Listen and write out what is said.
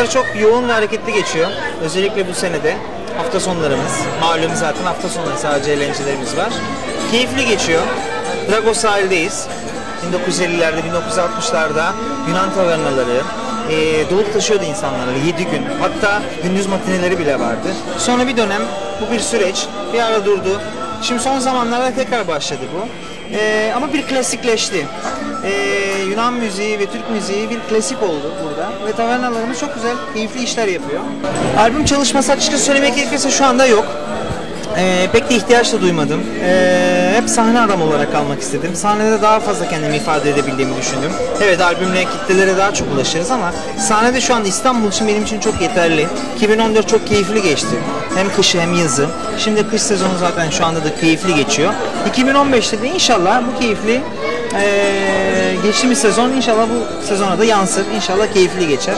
Haftaları çok yoğun ve hareketli geçiyor. Özellikle bu senede. Hafta sonlarımız. Malum zaten hafta sonları sadece eğlencelerimiz var. Keyifli geçiyor. Dragos sahildeyiz. 1950'lerde, 1960'larda Yunan tavernaları, e, dolup taşıyordu insanları 7 gün. Hatta gündüz matineleri bile vardı. Sonra bir dönem bu bir süreç. Bir ara durdu. Şimdi son zamanlarda tekrar başladı bu. E, ama bir klasikleşti. E, Yunan müziği ve Türk müziği bir klasik oldu burada. Ve tavernalarımız çok güzel, keyifli işler yapıyor. Albüm çalışması açıkçası söylemek gerekirse şu anda yok. Ee, pek de ihtiyaç da duymadım. Ee, hep sahne adam olarak kalmak istedim. Sahnede daha fazla kendimi ifade edebildiğimi düşündüm. Evet albümle kitlelere daha çok ulaşırız ama sahnede şu anda İstanbul için benim için çok yeterli. 2014 çok keyifli geçti. Hem kışı hem yazı. Şimdi kış sezonu zaten şu anda da keyifli geçiyor. 2015'te de inşallah bu keyifli ee, geçtiğimiz sezon inşallah bu sezona da yansır. İnşallah keyifli geçer.